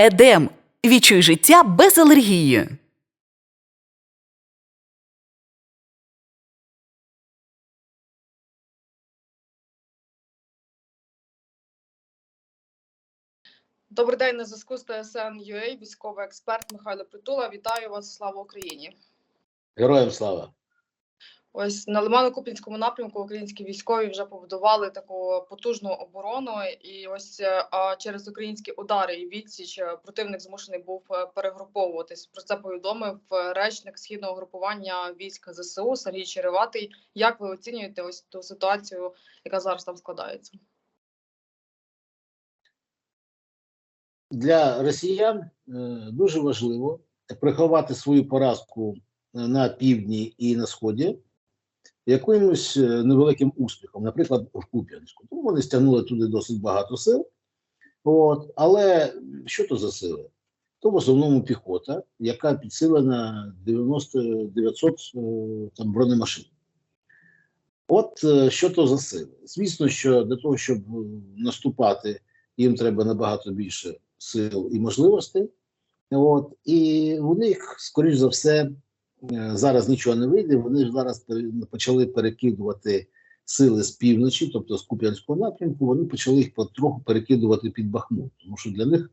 Едем. Відчуй життя без алергії. Добрий день на зв'язку з ТСН UA, військовий експерт Михайло Притула. Вітаю вас, слава Україні! Героям слава! Ось на Лимано-Купінському напрямку українські військові вже побудували таку потужну оборону, і ось е, через українські удари і відсіч е, противник змушений був е, перегруповуватись. Про це повідомив речник східного групування військ ЗСУ Сергій Череватий. Як ви оцінюєте ось ту ситуацію, яка зараз там складається? Для росіян дуже важливо приховати свою поразку на півдні і на сході якимось е, невеликим успіхом, наприклад, в Куп'янську. Тому вони стягнули туди досить багато сил. От, але що то за сили? То в основному піхота, яка підсилена 90-900 е, бронемашин. От е, що то за сили? Звісно, що для того, щоб наступати, їм треба набагато більше сил і можливостей. От, і у них, скоріш за все, зараз нічого не вийде. Вони ж зараз почали перекидувати сили з півночі, тобто з Куп'янського напрямку, вони почали їх потроху перекидувати під Бахмут, тому що для них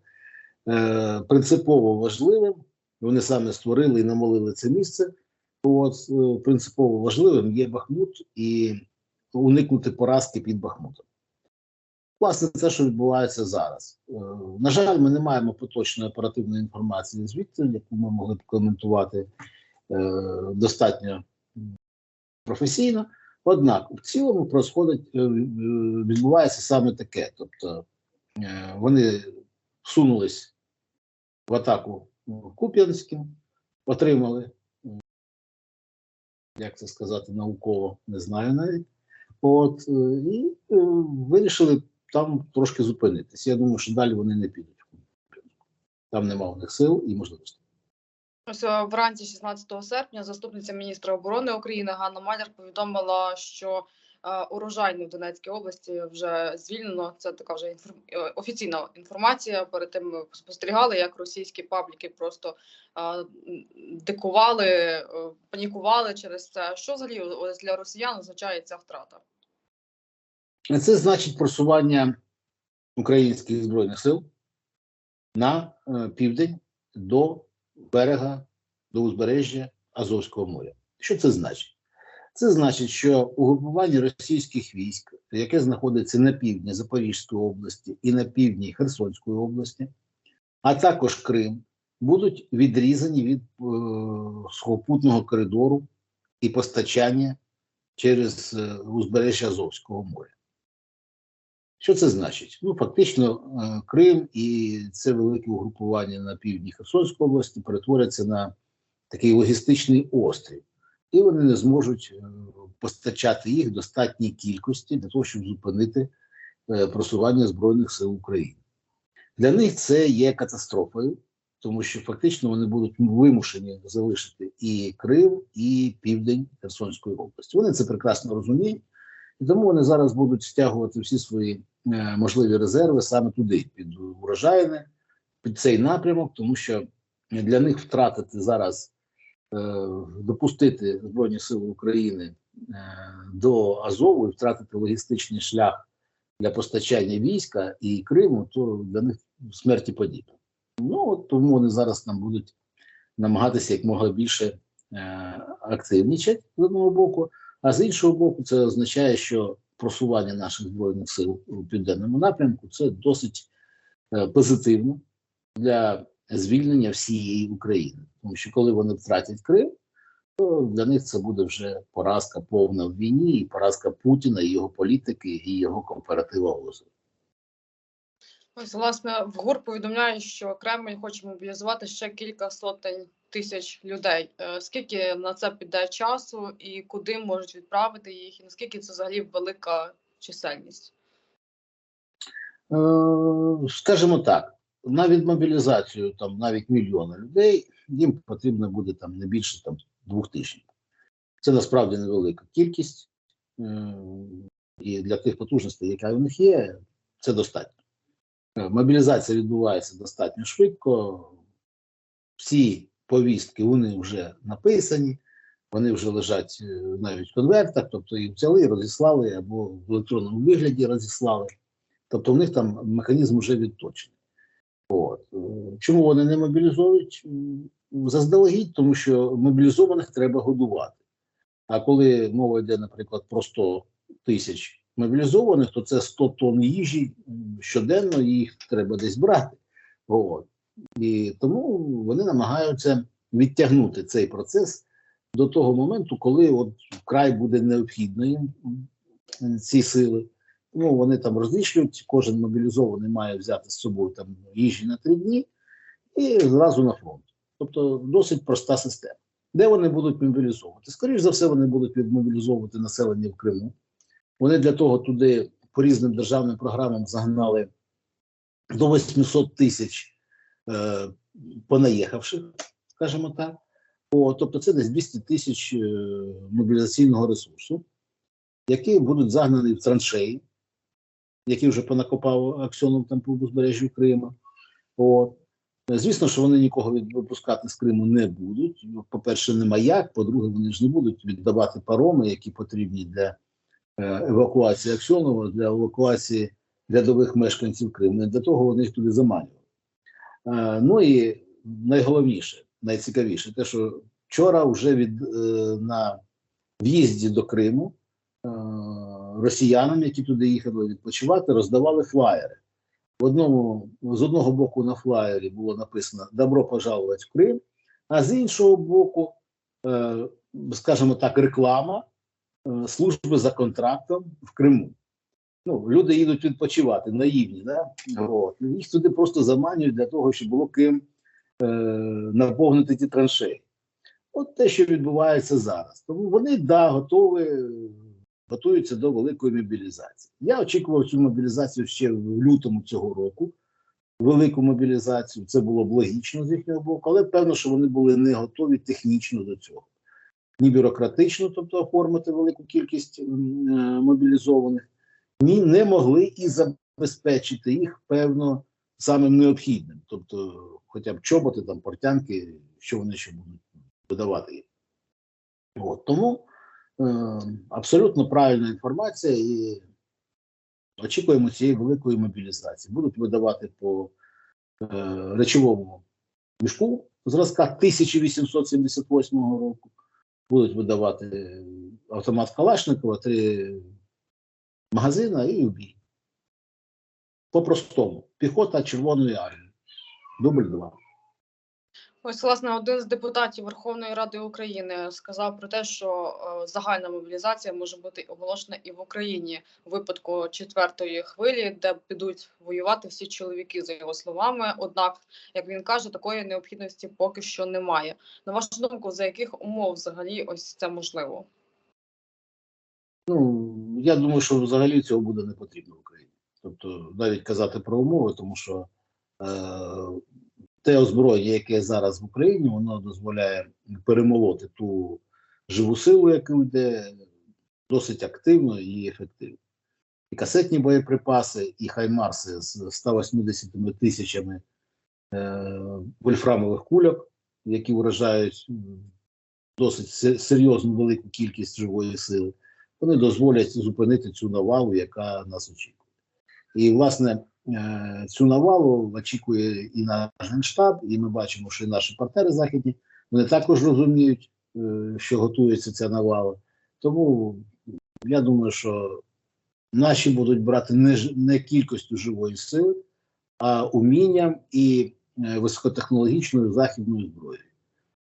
е, принципово важливим, вони саме створили і намолили це місце. От е, принципово важливим є Бахмут і уникнути поразки під Бахмутом. Власне, це, що відбувається зараз. Е, на жаль, ми не маємо поточної оперативної інформації звідти, яку ми могли б коментувати е, достатньо професійно. Однак, в цілому происходить, е, е, відбувається саме таке. Тобто е, вони всунулись в атаку в Куп'янське, отримали, як це сказати, науково, не знаю навіть. От, е, і е, вирішили там трошки зупинитись. Я думаю, що далі вони не підуть. Там нема у них сил і можливостей. Ось е, вранці 16 серпня заступниця міністра оборони України Ганна Маляр повідомила, що е, урожайну в Донецькій області вже звільнено. Це така вже інформ... е, офіційна інформація. Перед тим спостерігали, як російські пабліки просто дикували, панікували через це. Що взагалі для росіян означає ця втрата? Це значить просування українських збройних сил на південь до берега, до узбережжя Азовського моря. Що це значить? Це значить, що угрупування російських військ, яке знаходиться на півдні Запорізької області і на півдні Херсонської області, а також Крим, будуть відрізані від е, сухопутного коридору і постачання через е, узбережжя Азовського моря. Що це значить? Ну, фактично, е, Крим і це велике угрупування на півдні Херсонської області перетворяться на такий логістичний острів, і вони не зможуть е, постачати їх в достатній кількості для того, щоб зупинити е, просування Збройних сил України. Для них це є катастрофою, тому що фактично вони будуть вимушені залишити і Крим, і південь Херсонської області. Вони це прекрасно розуміють. І тому вони зараз будуть стягувати всі свої е, можливі резерви саме туди, під урожайне, під цей напрямок, тому що для них втратити зараз, е, допустити Збройні Сили України е, до Азову і втратити логістичний шлях для постачання війська і Криму, то для них смерті подібне. Ну от тому вони зараз нам будуть намагатися як можна більше е, з одного боку. А з іншого боку, це означає, що просування наших збройних сил у південному напрямку це досить е, позитивно для звільнення всієї України. Тому що коли вони втратять Крим, то для них це буде вже поразка повна в війні, і поразка Путіна, і його політики, і його кооператива ОЗУ. Ось власне в ГУР повідомляє, що Кремль хоче мобілізувати ще кілька сотень тисяч людей. Е, Скільки на це піде часу, і куди можуть відправити їх, і наскільки це взагалі велика чисельність? Е, скажімо так, на відмобілізацію там навіть мільйона людей їм потрібно буде там не більше там двох тижнів. Це насправді невелика кількість, е, і для тих потужностей, яка у них є, це достатньо. Мобілізація відбувається достатньо швидко. Всі повістки вони вже написані, вони вже лежать е, навіть в конвертах, тобто їх взяли, розіслали або в електронному вигляді розіслали. Тобто в них там механізм вже відточений. От. Е, Чому вони не мобілізують? Заздалегідь, тому що мобілізованих треба годувати. А коли мова йде, наприклад, про 100 тисяч мобілізованих, то це 100 тонн їжі щоденно, їх треба десь брати. От. І тому вони намагаються відтягнути цей процес до того моменту, коли от вкрай буде необхідно їм ці сили. Тому вони там розлічують, кожен мобілізований має взяти з собою там їжі на три дні і зразу на фронт. Тобто досить проста система. Де вони будуть мобілізовувати? Скоріше за все, вони будуть мобілізовувати населення в Криму. Вони для того туди по різним державним програмам загнали до 800 тисяч е, понаїхавших, скажімо так. О, тобто це десь 200 тисяч е, мобілізаційного ресурсу, які будуть загнані в траншеї, які вже понакопав Аксьонов там по узбережжю Крима. От. Звісно, що вони нікого від- випускати з Криму не будуть. По-перше, нема як. По-друге, вони ж не будуть віддавати пароми, які потрібні для е, евакуації Аксьонова, для евакуації рядових мешканців Криму. Не для того вони їх туди заманювали. Е, Ну і найголовніше, найцікавіше, те, що вчора вже від е, на в'їзді до Криму е, росіянам, які туди їхали відпочивати, роздавали флаєри. В одному з одного боку на флаєрі було написано Добро пожаловать в Крим, а з іншого боку, скажімо так, реклама служби за контрактом в Криму. Ну, люди їдуть відпочивати, наївні, да? От. їх туди просто заманюють для того, щоб було ким е, наповнити ті траншеї. От те, що відбувається зараз. Тому вони да, готові, готуються до великої мобілізації. Я очікував цю мобілізацію ще в лютому цього року. Велику мобілізацію, це було б логічно з їхнього боку, але певно, що вони були не готові технічно до цього. Ні бюрократично, тобто оформити велику кількість е, мобілізованих, ні не могли і забезпечити їх певно самим необхідним, тобто, хоча б чоботи, там портянки, що вони ще будуть видавати. От, тому е, абсолютно правильна інформація і очікуємо цієї великої мобілізації. Будуть видавати по е, речовому мішку зразка 1878 року. Будуть видавати автомат Калашникова, три магазина і убій. По-простому. Піхота Червоної армії. Дубль два. Ось, власне, один з депутатів Верховної Ради України сказав про те, що е, загальна мобілізація може бути оголошена і в Україні у випадку четвертої хвилі, де підуть воювати всі чоловіки, за його словами. Однак, як він каже, такої необхідності поки що немає. На вашу думку, за яких умов взагалі ось це можливо? Ну, я думаю, що взагалі цього буде не потрібно в Україні. Тобто, навіть казати про умови, тому що е, те озброєння, яке зараз в Україні, воно дозволяє перемолоти ту живу силу, яка йде досить активно і ефективно. І касетні боєприпаси, і хаймарси з 180 тисячами е, вольфрамових кульок, які вражають досить серйозну велику кількість живої сили вони дозволять зупинити цю навалу, яка нас очікує. І, власне, е, цю навалу очікує і наш генштаб, і ми бачимо, що і наші партнери західні вони також розуміють, е, що готується ця навала. Тому я думаю, що наші будуть брати не, не кількістю живої сили, а умінням і е, високотехнологічною західною зброєю.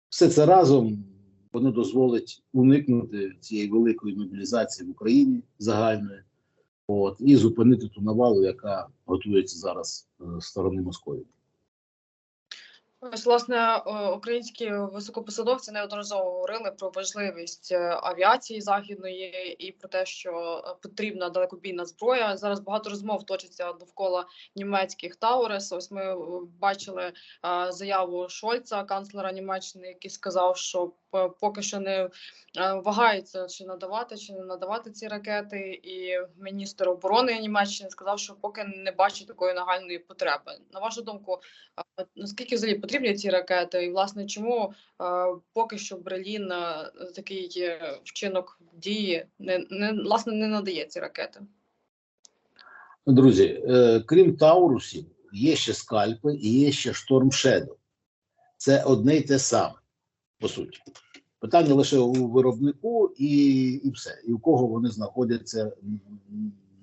Все це разом воно дозволить уникнути цієї великої мобілізації в Україні загальної, от, і зупинити ту навалу, яка готується зараз е, з сторони Московії. Ось, власне, українські високопосадовці неодноразово говорили про важливість е, авіації західної і про те, що е, потрібна далекобійна зброя. Зараз багато розмов точиться довкола німецьких Таурес. Ось ми бачили заяву Шольца, канцлера Німеччини, який сказав, що поки що не вагається, чи надавати, чи не надавати ці ракети. І міністр оборони Німеччини сказав, що поки не бачить такої нагальної потреби. На вашу думку, наскільки взагалі потрібні ці ракети, і власне чому поки що Берлін такий е, вчинок дії не, не власне не надає ці ракети? Друзі, е, крім Таурусів, є ще скальпи і є ще Шторм Shadow. Це одне й те саме, по суті. Питання лише у виробнику і, і все, і у кого вони знаходяться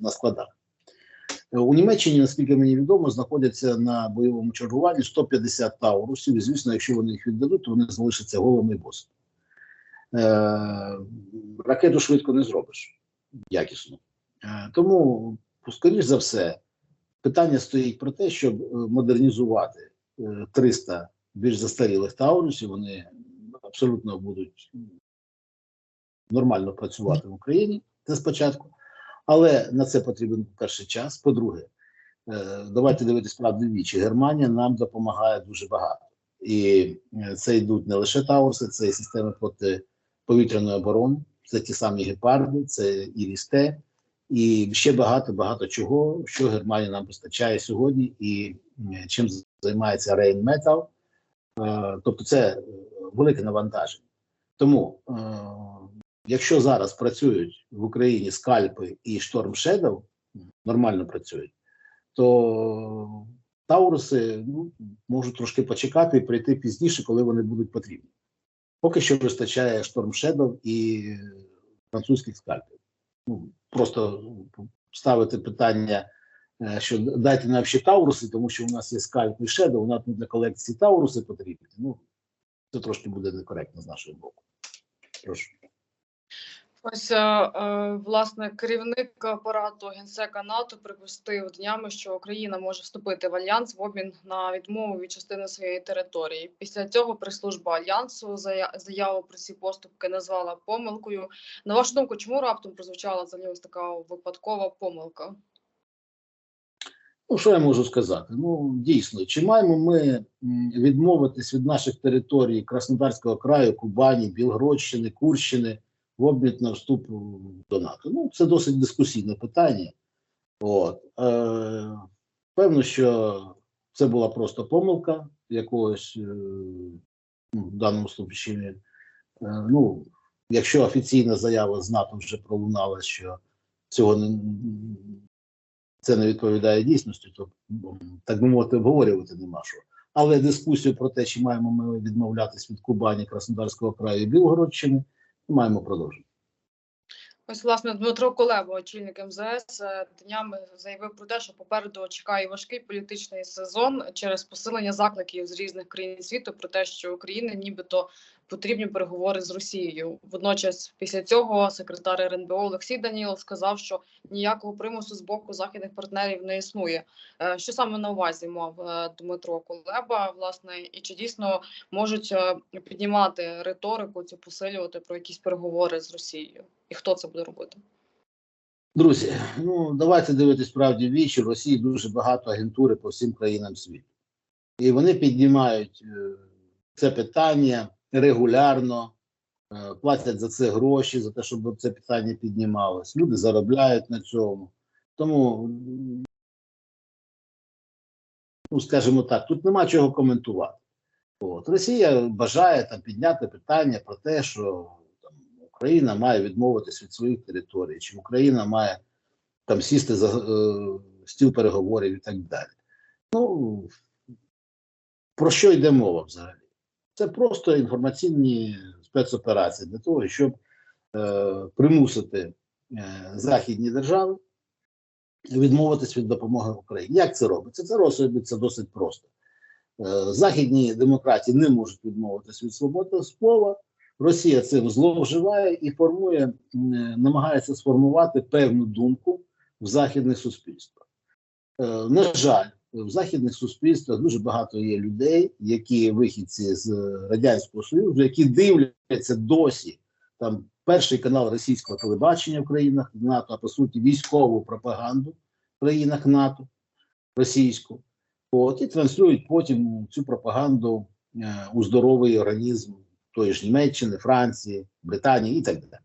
на складах. Е, У Німеччині, наскільки мені відомо, знаходяться на бойовому чергуванні 150 таурусів. І, звісно, якщо вони їх віддадуть, то вони залишаться голими і босими. Е, ракету швидко не зробиш якісно. Е, тому скоріш за все, питання стоїть про те, щоб е, модернізувати е, 300 більш застарілих таурусів. Вони абсолютно будуть нормально працювати в Україні. Це спочатку. Але на це потрібен перший час. По-друге, е, давайте дивитись правди в вічі. Германія нам допомагає дуже багато. І е, це йдуть не лише Таурси, це і системи протиповітряної оборони, це ті самі гепарди, це і Рісте, і ще багато багато чого, що Германія нам постачає сьогодні, і чим займається Rheinmetall. Е, Тобто, це велике навантаження. Тому, е, якщо зараз працюють в Україні скальпи і Шторм Shadow, нормально працюють, то Тауруси ну, можуть трошки почекати і прийти пізніше, коли вони будуть потрібні. Поки що вистачає Шторм Shadow і французьких скальпів. Ну, просто ставити питання, е, що дайте нам ще Тауруси, тому що у нас є скальп і Shadow, у нас для колекції Тауруси потрібні. Ну, це трошки буде некоректно з нашого боку. Прошу. Ось е, е, власне керівник апарату генсека НАТО припустив днями, що Україна може вступити в альянс в обмін на відмову від частини своєї території. Після цього прес-служба альянсу зая- заяву про ці поступки назвала помилкою. На вашу думку, чому раптом прозвучала взагалі ось така випадкова помилка? Ну, що я можу сказати? Ну, дійсно, чи маємо ми відмовитись від наших територій Краснодарського краю, Кубані, Білгородщини, Курщини в обмін на вступ до НАТО? Ну, це досить дискусійне питання. От. Е, певно, що це була просто помилка якогось, е, ну, в даному случаї. Е, ну, якщо офіційна заява з НАТО вже пролунала, що цього не, це не відповідає дійсності, то так би мовити, обговорювати нема що. Але дискусію про те, чи маємо ми відмовлятись від Кубані, Краснодарського краю і Білгородщини, маємо продовжити. Ось власне Дмитро Колеба, очільник МЗС, е, днями заявив про те, що попереду чекає важкий політичний сезон через посилення закликів з різних країн світу про те, що Україні нібито потрібні переговори з Росією. Водночас, після цього секретар РНБО Олексій Данілов сказав, що ніякого примусу з боку західних партнерів не існує. Е, Що саме на увазі мав е, Дмитро Колеба, власне, і чи дійсно можуть е, піднімати риторику, цю посилювати про якісь переговори з Росією? І хто це буде робити? Друзі, ну давайте дивитись правді в вічі. В Росії дуже багато агентури по всім країнам світу. І вони піднімають це питання регулярно, е, платять за це гроші, за те, щоб це питання піднімалось. Люди заробляють на цьому. Тому, ну, скажімо так, тут нема чого коментувати. От. Росія бажає там підняти питання про те, що там, Україна має відмовитись від своїх територій, чи Україна має там сісти за е, стіл переговорів і так далі. Ну про що йде мова взагалі? Це просто інформаційні спецоперації для того, щоб е, примусити е, західні держави відмовитись від допомоги Україні. Як це робиться? Це робиться досить просто. Е, західні демократії не можуть відмовитись від свободи слова. Росія цим зловживає і формує, м, намагається сформувати певну думку в західних суспільствах. Е, на жаль, в західних суспільствах дуже багато є людей, які вихідці з радянського союзу, які дивляться досі там перший канал російського телебачення в країнах НАТО, а по суті військову пропаганду в країнах НАТО російську. От і транслюють потім цю пропаганду е, у здоровий організм тої ж Німеччини, Франції, Британії і так далі.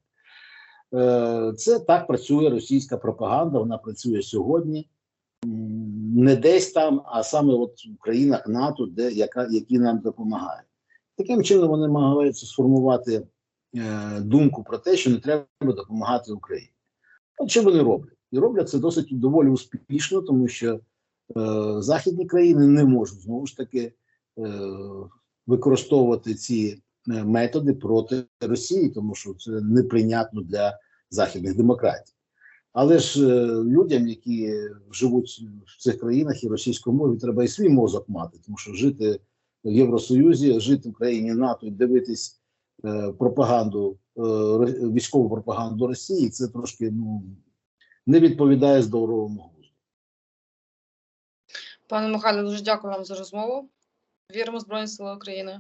Е, Це так працює російська пропаганда. Вона працює сьогодні не десь там, а саме от в країнах НАТО, де яка які нам допомагають. Таким чином вони намагаються сформувати е, думку про те, що не треба допомагати Україні. От що вони роблять? І роблять це досить доволі успішно, тому що е, західні країни не можуть знову ж таки е, використовувати ці е, методи проти Росії, тому що це неприйнятно для західних демократій. Але ж е, людям, які живуть в цих країнах і російською мовою, треба і свій мозок мати, тому що жити в Євросоюзі, жити в країні НАТО і дивитись е, пропаганду, е, військову пропаганду Росії, це трошки ну не відповідає здоровому глузду. Пане Михайло, дуже дякую вам за розмову. Віримо в Збройні Сили України.